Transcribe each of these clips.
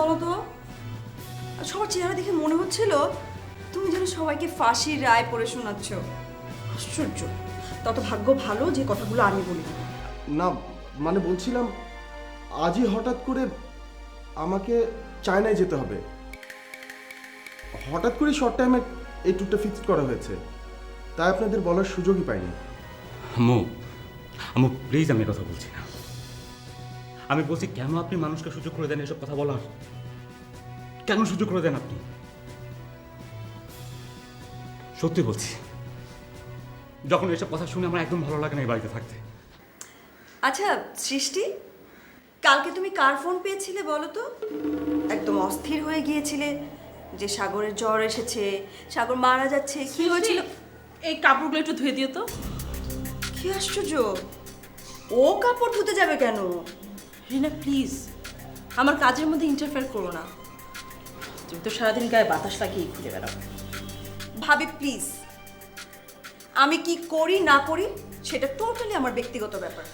বলো তো সবার চেহারা দেখে মনে হচ্ছিল তুমি যেন সবাইকে ফাঁসির রায় পড়ে শোনাচ্ছ। আশ্চর্য। তত ভাগ্য ভালো যে কথাগুলো আমি বলি না। মানে বলছিলাম আজই হঠাৎ করে আমাকে চায়নায় যেতে হবে। হঠাৎ করে শর্ট টাইমে এই ট্যুরটা ফিক্সড করা হয়েছে। তাই আপনাদের বলার সুযোগই পাইনি। আম্মু আম্মু প্লিজ আমি কথা বলছি না। আমি বলছি কেন আপনি মানুষকে সুযোগ করে দেন এসব কথা বলার? কেন সুযোগ করে দেন আপনি? সত্যি বলছি যখন এসব কথা শুনে আমার একদম ভালো লাগে না এই বাড়িতে থাকতে। আচ্ছা সৃষ্টি কালকে তুমি কার ফোন পেয়েছিলে বলো তো? একদম অস্থির হয়ে গিয়েছিলে যে সাগরের জ্বর এসেছে সাগর মারা যাচ্ছে কি হয়েছিল? এই কাপড়গুলো একটু ধুয়ে দিও তো। কি আশ্চর্য! ও কাপড় ধুতে যাবে কেন? রিনা প্লিজ আমার কাজের মধ্যে ইন্টারফেয়ার করো না। তুমি তো সারাদিন গায়ে বাতাস লাগিয়ে ঘুরে বেড়াও। ভাবি প্লিজ আমি কি করি, না করি, সেটা টোটালি আমার ব্যক্তিগত ব্যাপার।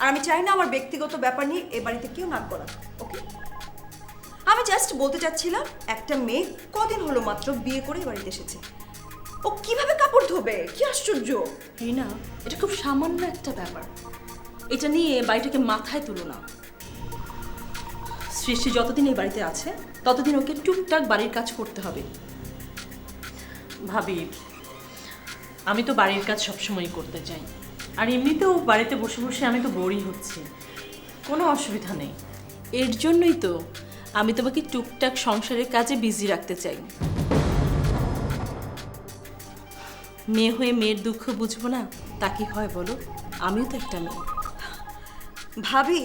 আর আমি চাই না আমার ব্যক্তিগত ব্যাপার নিয়ে এ বাড়িতে কেউ নাক গলা ওকে আমি জাস্ট বলতে চাচ্ছিলাম, একটা মেয়ে কদিন হলো মাত্র বিয়ে করে বাড়িতে এসেছে। ও কীভাবে কাপড় ধোবে? কি আশ্চর্য! রিনা, এটা খুব সামান্য একটা ব্যাপার। এটা নিয়ে বাড়িটাকে মাথায় তুলো না। সৃষ্টি যতদিন এই বাড়িতে আছে, ততদিন ওকে টুকটাক বাড়ির কাজ করতে হবে। ভাবি, আমি তো বাড়ির কাজ সবসময় করতে চাই। আর এমনিতেও বাড়িতে বসে বসে আমি তো বোরই হচ্ছি। কোনো অসুবিধা নেই। এর জন্যই তো আমি তোমাকে টুকটাক সংসারের কাজে বিজি রাখতে চাই। মেয়ে হয়ে মেয়ের দুঃখ বুঝব না, তা কি হয় বলো? আমিও তো একটা মেয়ে। ভাবি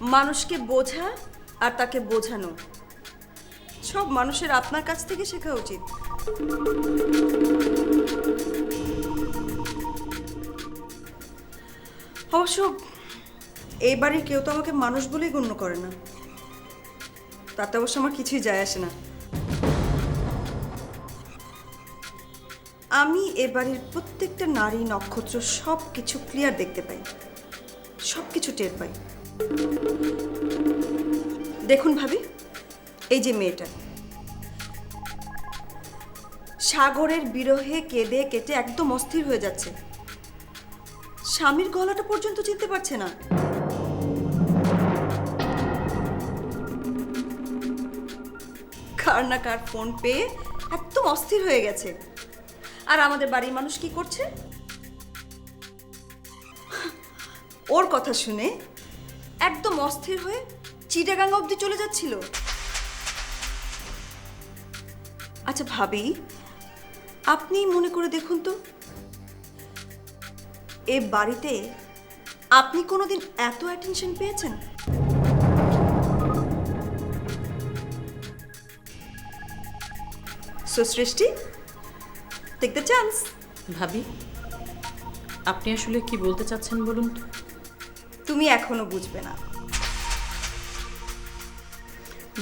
মানুষকে বোঝা আর তাকে বোঝানো। সব মানুষের আপনার কাছ থেকে শেখা উচিত। অবশ্য এই বাড়ির কেউ তো আমাকে মানুষ বলেই গণ্য করে না। তাতে অবশ্য আমার কিছুই যায় আসে না। আমি এ বাড়ির প্রত্যেকটা নারী, নক্ষত্র সব কিছু ক্লিয়ার দেখতে পাই। সব কিছু টের পাই। দেখুন ভাবি, এই যে মেয়েটা। সাগরের বিরহে কেঁদে কেটে একদম অস্থির হয়ে যাচ্ছে। স্বামীর গলাটা পর্যন্ত চিনতে পারছে না। কার না কার ফোন পেয়ে একদম অস্থির হয়ে গেছে। আর আমাদের বাড়ির মানুষ কি করছে? ওর কথা শুনে একদম অস্থির হয়ে চিটাগাঙ্গা অবধি চলে যাচ্ছিল। আচ্ছা ভাবি, আপনি মনে করে দেখুন তো, এ বাড়িতে আপনি কোনোদিন এত অ্যাটেনশন পেয়েছেন? সো সৃষ্টি টেক দ্য চান্স ভাবি, আপনি আসলে কি বলতে চাচ্ছেন বলুন তো? তুমি এখনও বুঝবে না।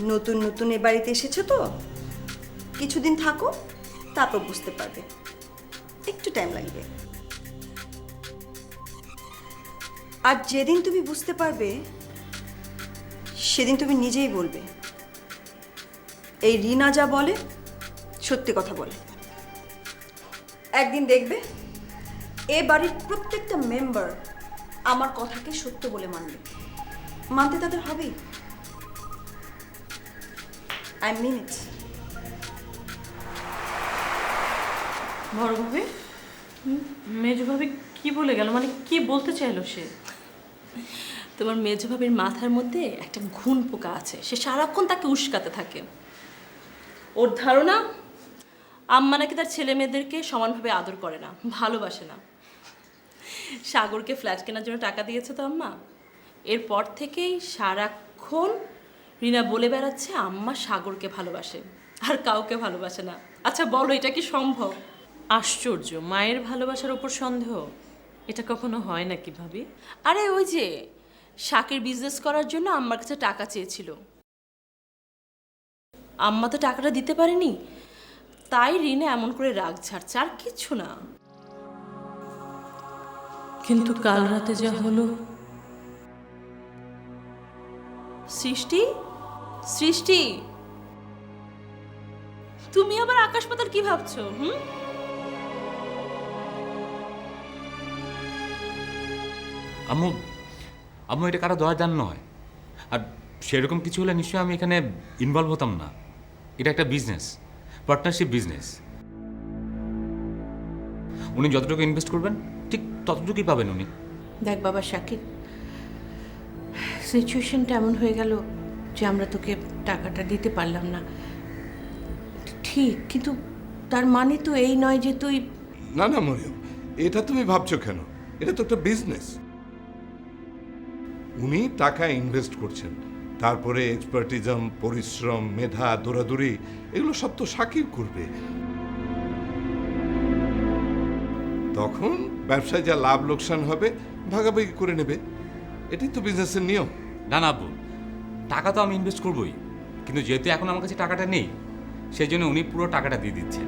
নতুন নতুন এ বাড়িতে এসেছ তো? কিছুদিন থাকো, তারপর বুঝতে পারবে। একটু টাইম লাগবে। আর যেদিন তুমি বুঝতে পারবে, সেদিন তুমি নিজেই বলবে। এই রিনা যা বলে, সত্যি কথা বলে। একদিন দেখবে, এ বাড়ির প্রত্যেকটা মেম্বার আমার কথাকে সত্য বলে মানবে। মানতে তাদের হবেই। আই মিন ইট বড় ভাবি? মেজ ভাবি কি বলে গেল? মানে কি বলতে চাইলো সে? তোমার মেজভাবির মাথার মধ্যে একটা ঘুণ পোকা আছে। সে সারাক্ষণ তাকে উস্কাতে থাকে। ওর ধারণা আম্মা নাকি তার ছেলে মেয়েদেরকে সমানভাবে আদর করে না ভালোবাসে না। সাগরকে ফ্ল্যাট কেনার জন্য টাকা দিয়েছে তো আম্মা। এরপর থেকেই সারাক্ষণ রিনা বলে বেড়াচ্ছে আম্মা সাগরকে ভালোবাসে আর কাউকে ভালোবাসে না। আচ্ছা বলো এটা কি সম্ভব? আশ্চর্য মায়ের ভালোবাসার ওপর সন্দেহ? এটা কখনো হয় নাকি ভাবি? আরে ওই যে শাকের বিজনেস করার জন্য আম্মার কাছে টাকা চেয়েছিল। আম্মা তো টাকাটা দিতে পারেনি তাই রিনা এমন করে রাগ ছাড়ছে আর কিচ্ছু না। কিন্তু কাল রাতে যা হলো। সৃষ্টি? সৃষ্টি? তুমি আবার আকাশ পাতাল কি ভাবছ হুম? আম্মু আম্মু এটা কারও দয়া দান নয় আর সেরকম কিছু হলে নিশ্চয়ই আমি এখানে ইনভলভ হতাম না। এটা একটা বিজনেস পার্টনারশিপ বিজনেস উনি যতটুকু ইনভেস্ট করবেন ততটুকুই পাবেন উনি। দেখ বাবা শাকিব সিচুয়েশনটা এমন হয়ে গেল যে আমরা তোকে টাকাটা দিতে পারলাম না। ঠিক কিন্তু তার মানে তো এই নয় যে তুই না না মরিয়ম এটা তুমি ভাবছ কেন? এটা তো একটা বিজনেস উনি টাকা ইনভেস্ট করছেন তারপরে এক্সপার্টিজম পরিশ্রম মেধা দৌড়াদৌড়ি এগুলো সব তো সাকিব করবে। তখন ব্যবসায় যা লাভ লোকসান হবে, ভাগাভাগি করে নেবে। এটাই তো বিজনেসের নিয়ম। না না আব্বু, টাকা তো আমি ইনভেস্ট করবই। কিন্তু যেহেতু এখন আমার কাছে টাকাটা নেই সেই জন্য উনি পুরো টাকাটা দিয়ে দিচ্ছেন।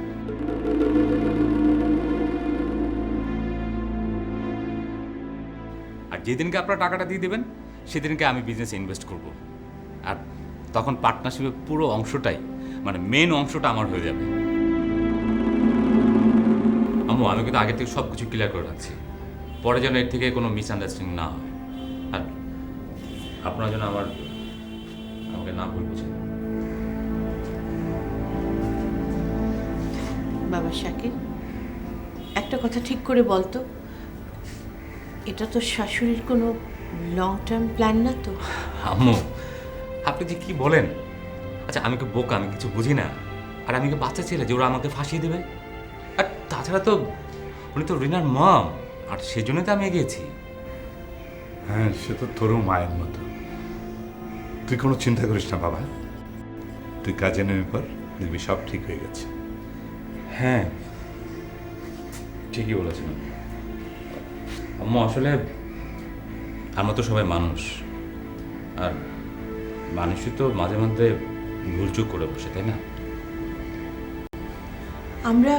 আর যেদিনকে আপনারা টাকাটা দিয়ে দেবেন, সেদিনকে আমি বিজনেসে ইনভেস্ট করব। আর তখন পার্টনারশিপের পুরো অংশটাই মানে মেন অংশটা আমার হয়ে যাবে। আম্মু আমি কিন্তু আগে থেকে সব কিছু ক্লিয়ার করে রাখছি। পরে যেন এর থেকে কোনো মিসআন্ডারস্ট্যান্ডিং না হয়। আর আপনারা যেন আমার আমাকে না ভুল বুঝেন। বাবা শাকিব একটা কথা ঠিক করে বলতো এটা তো শাশুড়ির কোনো লং টার্ম প্ল্যান না তো? আম্মু আপনি যে কি বলেন? আচ্ছা আমি কি বোকা? আমি কিছু বুঝি না। আর আমি কি বাচ্চা ছেলে যে ওরা আমাকে ফাঁসিয়ে দেবে? তাছাড়া তো উনি তো রিনার মম আর সেজন্যই তো আমি এগিয়েছি। হ্যাঁ সে তো তোরও মায়ের মতো। তুই কোনো চিন্তা করিস না বাবা। তুই কাজে নেমে পর দেখবি সব ঠিক হয়ে গেছে। হ্যাঁ ঠিকই বলেছেন আম্মু আসলে আমরা তো সবাই মানুষ আর মানুষই তো মাঝে মধ্যে ভুলচুক করে বসে তাই না? আমরা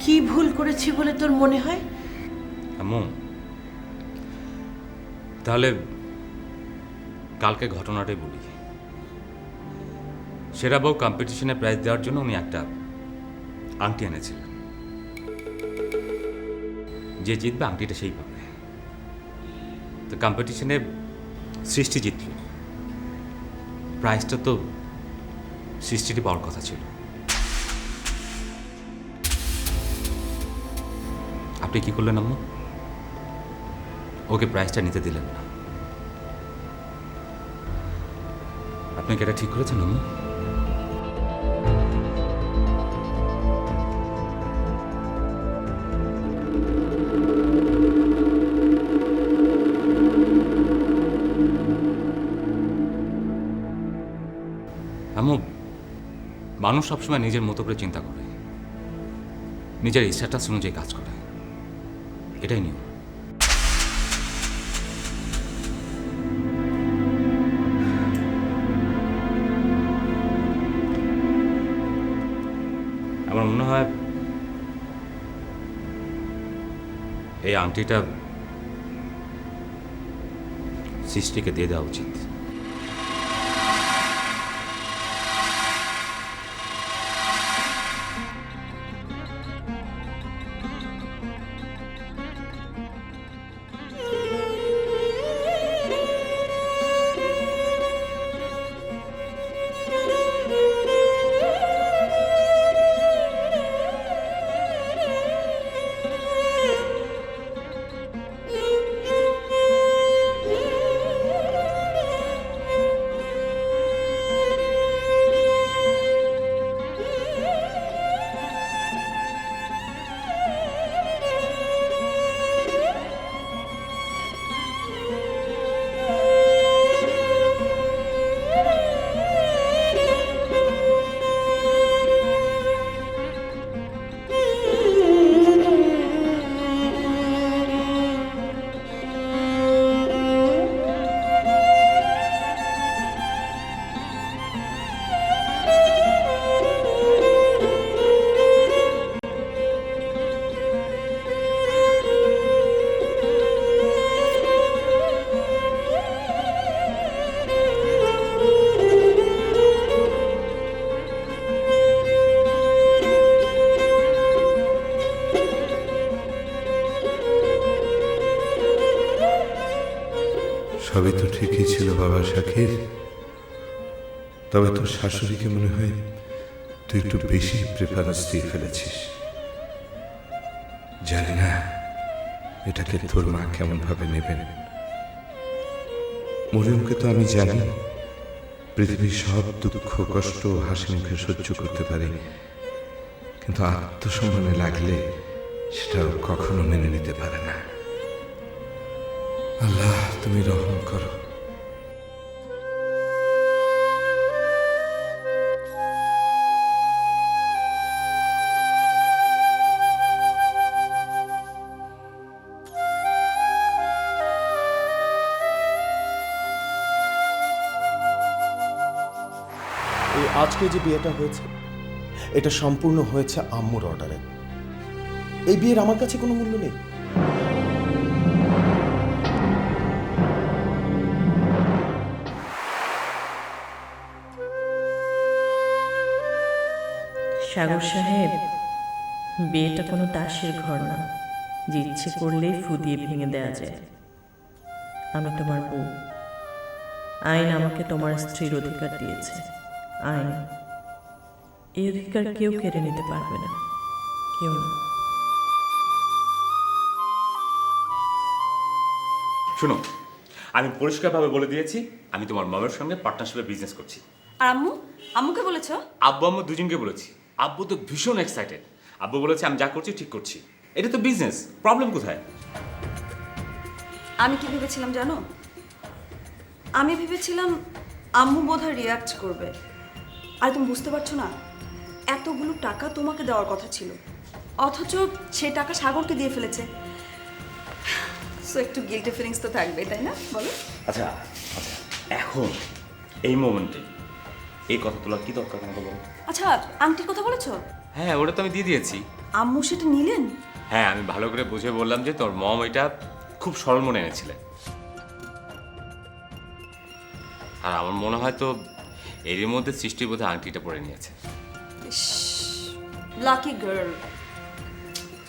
কি ভুল করেছি বলে তোর মনে হয়? আম্মু, তাহলে কালকে ঘটনাটাই বলি। সেরা বউ কম্পিটিশনে প্রাইজ দেওয়ার জন্য উনি একটা আংটি এনেছিলেন। যে জিতবে আংটিটা সেই পাবে। তো কম্পিটিশনে সৃষ্টি জিতল। প্রাইজটা তো সৃষ্টিটি পাওয়ার কথা ছিল। আপনি কি করলেন আম্মু? ওকে প্রাইসটা নিতে দিলেন না। আপনি কি এটা ঠিক করেছেন আম্মু? আম্মু, মানুষ সবসময় নিজের মতো করে চিন্তা করে। নিজের স্ট্যাটাস অনুযায়ী কাজ করে। এটাই নিয়ম। আমার মনে হয় এই আংটিটা সৃষ্টিকে দিয়ে দেওয়া উচিত। সবই তো ঠিকই ছিল, বাবা শাকির তবে তোর শাশুড়িকে মনে হয় তুই একটু বেশি প্রেফারেন্স দিয়ে ফেলেছিস। জানি না, এটাকে তোর মা কেমন ভাবে নেবেন। মরিয়মকে তো আমি জানি, পৃথিবীর সব দুঃখ, কষ্ট হাসি মুখে সহ্য করতে পারি। কিন্তু আত্মসম্মানে লাগলে সেটা কখনো মেনে নিতে পারে না। আল্লাহ। তুমি রহম করো। এই আজকে যে বিয়েটা হয়েছে, এটা সম্পূর্ণ হয়েছে আম্মুর অর্ডারে এই বিয়ের আমার কাছে কোনো মূল্য নেই। সাগর সাহেব বিয়েটা কোনো তাসের ঘর না যে ইচ্ছে করলেই ফু দিয়ে ভেঙে দেওয়া যায়। আমি তোমার বউ। আইন আমাকে তোমার স্ত্রীর অধিকার দিয়েছে। আইন। এই অধিকার কেউ কেড়ে নিতে পারবে না। কেউ না। শুনো আমি পরিষ্কারভাবে বলে দিয়েছি আমি তোমার মামের সঙ্গে পার্টনারশিপে বিজনেস করছি। আর আম্মু? আম্মুকে বলেছ? আব্বু আম্মু দুজনকে বলেছি। আব্বু তো ভীষণ এক্সাইটেড আব্বু বলেছে আমি যা করছি ঠিক করছি। এটা তো বিজনেস প্রবলেম কোথায়? আমি কি ভেবেছিলাম জানো? আমি ভেবেছিলাম আম্মু বোধহয় রিয়াক্ট করবে। আর তুমি বুঝতে পারছ না? এতগুলো টাকা তোমাকে দেওয়ার কথা ছিল। অথচ সে টাকা সাগরকে দিয়ে ফেলেছে। সো একটু গিল্টি ফিলিংস তো থাকবে তাই না? বলো। আচ্ছা আচ্ছা এখন এই মোমেন্টে এই কথা তোলার কি দরকার আমাকে বলো? আচ্ছা আংটির কথা বলেছ? হ্যাঁ ওটা তো আমি দিয়ে দিয়েছি। আম্মু সেটা নিলেন? হ্যাঁ আমি ভালো করে বুঝে বললাম যে তোর মম এটা খুব সরল মনে এনেছিলে। আর আমার মনে হয় তো এরই মধ্যে সৃষ্টির বোধহয় আংটিটা পরে নিয়েছে। লাকি গার্ল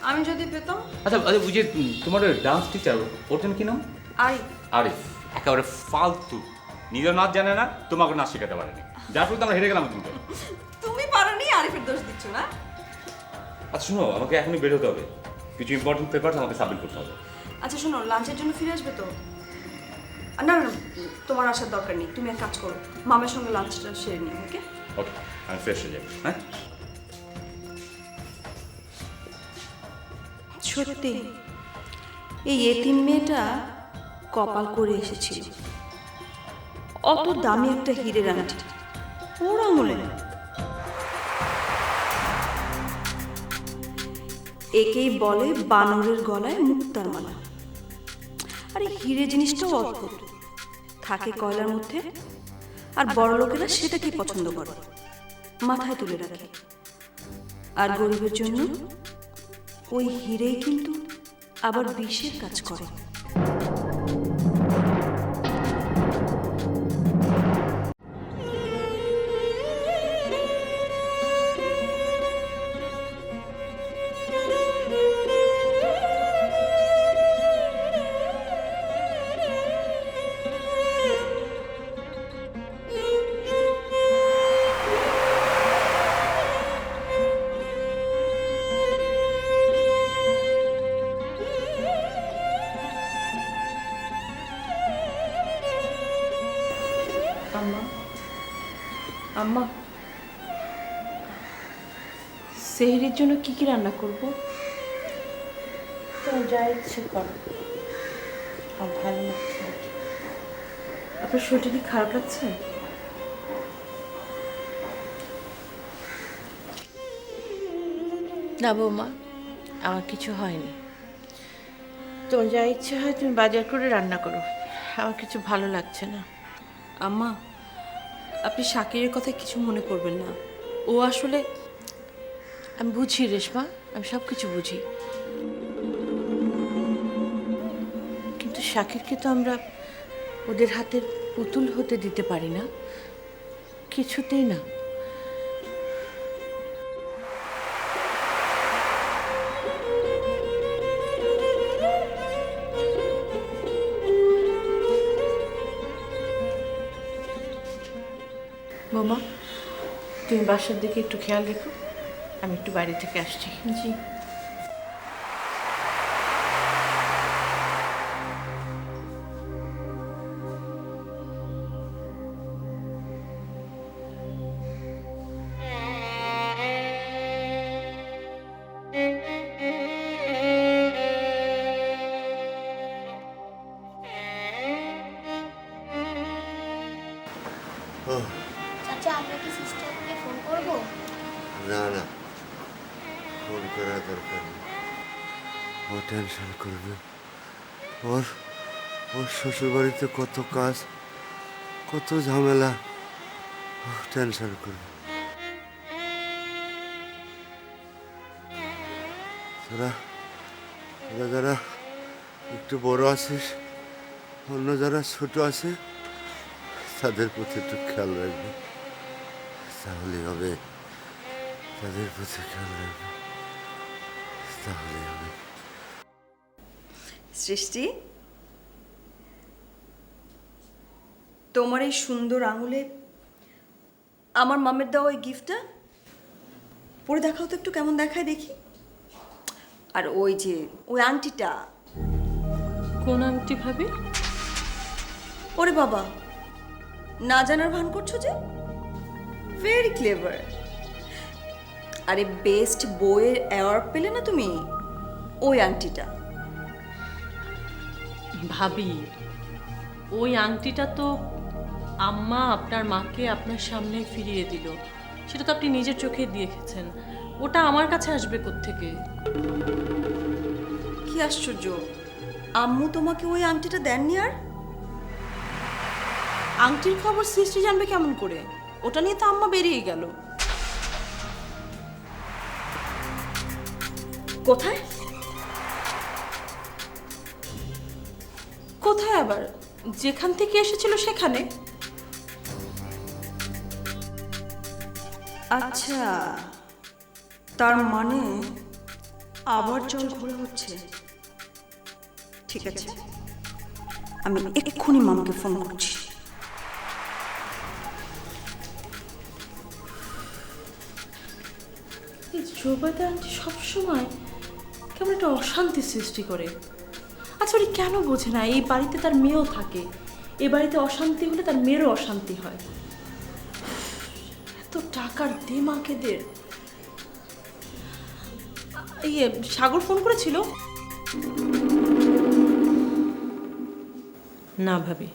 আমি যদি পেতাম? আচ্ছা আচ্ছা বুঝে তোমার ডান্স টিচার ওর জন্য কি নাম? আই আরিফ। একেবারে ফালতু। নিজের নাচ জানে না তোমাকে নাচ শেখাতে পারেনি। যার ফলে তো আমরা হেরে গেলাম কিন্তু। তুমি পারোনি আরিফের দোষ দিচ্ছ না? আচ্ছা শোনো আমাকে এখনই বের হতে হবে। কিছু ইম্পর্টেন্ট পেপার আমাকে সাবমিট করতে হবে। আচ্ছা শোনো লাঞ্চের জন্য ফিরে আসবে তো? না না না, তোমার আসার দরকার নেই তুমি এক কাজ করো মামের সঙ্গে লাঞ্চটা সেরে নিও ওকে ওকে আমি ফ্রেশ হয়ে যাব হ্যাঁ? সত্যি এই এতিম মেয়েটা কপাল করে এসেছিল। অত দামি একটা হিরের আংটি। একেই বলে বানরের গলায় মুক্তার মালা। আরে, হিরে জিনিসটাও অদ্ভুত। থাকে কয়লার মধ্যে, আর বড় লোকেরা সেটাকে পছন্দ করে? মাথায় তুলে রাখে। আর গরিবের জন্য ওই হিরেই কিন্তু আবার বিষের কাজ করে। আম্মা আম্মা সেহরির জন্য কি কি রান্না করব? তো যা ইচ্ছে করো। আমার ভালো লাগছে আপনার শরীরটা কি খারাপ লাগছে? না বৌমা আমার কিছু হয়নি। তোমার যা ইচ্ছে হয় তুমি বাজার করে রান্না করো। আমার কিছু ভালো লাগছে না। আম্মা, আপনি শাকিরের কথা কিছু মনে করবেন না। ও আসলে, আমি বুঝি রেশমা, আমি সব কিছু বুঝি। কিন্তু শাকিরকে তো আমরা ওদের হাতের পুতুল হতে দিতে পারি না। কিছুতেই না। তুমি বাসার দিকে একটু খেয়াল রেখো আমি একটু বাইরে থেকে আসছি। জি। টেনশন করবে। ওর ওর শ্বশুরবাড়িতে কত কাজ, কত ঝামেলা টেনশন করবে। তোরা যারা একটু বড় আছিস, অন্য যারা ছোট আছে, তাদের প্রতি একটু খেয়াল রাখবে। তাহলেই হবে, তাদের প্রতি খেয়াল রাখবে। তাহলেই হবে। সৃষ্টি? তোমার এই সুন্দর আঙুলে আমার মামের দেওয়া ওই গিফটটা? পরে দেখাও তো একটু কেমন দেখায় দেখি। আর ওই যে ওই আংটিটা। কোন আংটি ভাবি? ওরে বাবা না জানার ভান করছ যে? ভেরি ক্লেভার আরে বেস্ট বইয়ের অ্যাওয়ার্ড পেলে না তুমি? ওই আংটিটা। ভাবি, ওই আংটিটা তো আম্মা আপনার মাকে আপনার সামনে ফিরিয়ে দিল। সেটা তো আপনি নিজের চোখে দেখেছেন। ওটা আমার কাছে আসবে থেকে কি আশ্চর্য। আম্মু তোমাকে ওই আংটিটা দেননি আর? আংটির খবর সৃষ্টি জানবে কেমন করে? ওটা নিয়ে তো আম্মা বেরিয়ে গেল। কোথায়? কোথায় আবার? যেখান থেকে এসেছিল সেখানে? আচ্ছা তার মানে আবার জল ঘোলা হচ্ছে। ঠিক আছে, আমি এক্ষুনি মামাকে ফোন করছি। এই আন্টি সবসময় কেমন একটা অশান্তি সৃষ্টি করে। আচ্ছা কেন বোঝে না? এই বাড়িতে তার মেয়েও থাকে। এই বাড়িতে অশান্তি হলে তার মেয়েরও অশান্তি হয়। এত টাকার দেমাকেদের ইয়ে সাগর ফোন করেছিল? না ভাবি।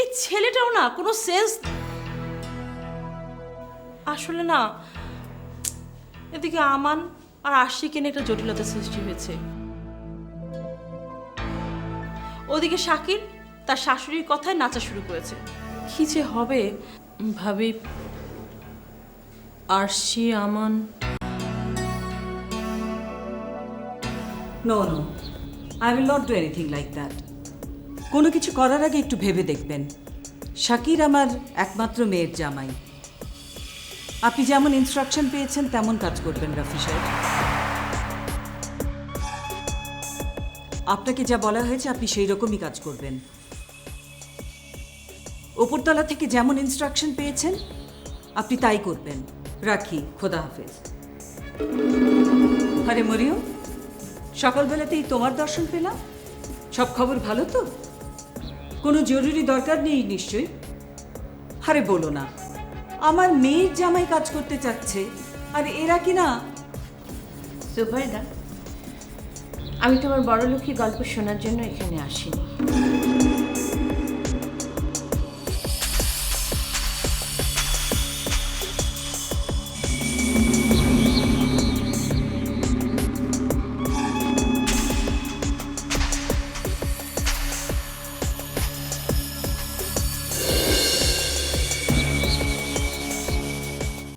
এই ছেলেটাও না কোনো সেন্স আসলে না। এদিকে আমান আর আশিকে নিয়ে একটা জটিলতা সৃষ্টি হয়েছে। ওদিকে শাকির তার শাশুড়ির কথায় নাচা শুরু করেছে। কি যে হবে, ভাবি। Arshi Aman. No no I will not do anything like that কোনো কিছু করার আগে একটু ভেবে দেখবেন। শাকির আমার একমাত্র মেয়ের জামাই। আপনি যেমন ইনস্ট্রাকশন পেয়েছেন, তেমন কাজ করবেন, রাফি সাহেব। আপনাকে যা বলা হয়েছে, আপনি সেই রকমই কাজ করবেন। ওপরতলা থেকে যেমন ইনস্ট্রাকশন পেয়েছেন, আপনি তাই করবেন। রাখি, খোদা হাফেজ। আরে মরিয়ম, সকালবেলাতেই তোমার দর্শন পেলাম? সব খবর ভালো তো? কোনো জরুরি দরকার নেই নিশ্চয়ই? আরে বলো না, আমার মেয়ের জামাই কাজ করতে চাচ্ছে, আর এরা কি না জুবাইদা আমি তোমার বড়লোকি গল্প শোনার জন্য এখানে আসিনি।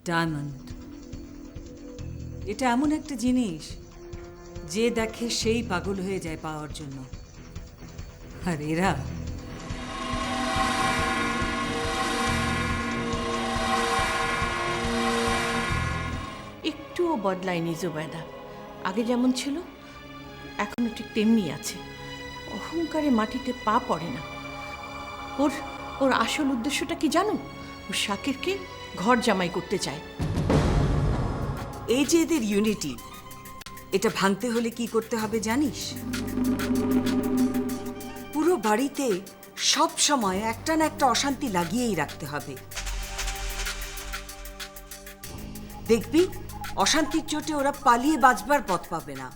ডায়মন্ড। এটা এমন একটা জিনিস যে দেখে সেই পাগল হয়ে যায় পাওয়ার জন্য। আর এরা? একটুও বদলায়নি জুবাইদা আগে যেমন ছিল এখনও ঠিক তেমনি আছে। অহংকারে মাটিতে পা পড়ে না। ওর ওর আসল উদ্দেশ্যটা কি জানো? ও শাকিরকে ঘর জামাই করতে চায়। এই যে এদের ইউনিটি এটা ভাঙতে হলে কি করতে হবে জানিস? পুরো বাড়িতে সব সময় একটা না একটা অশান্তি লাগিয়েই রাখতে হবে। দেখবি, অশান্তির চোটে ওরা পালিয়ে বাঁচবার পথ পাবে না।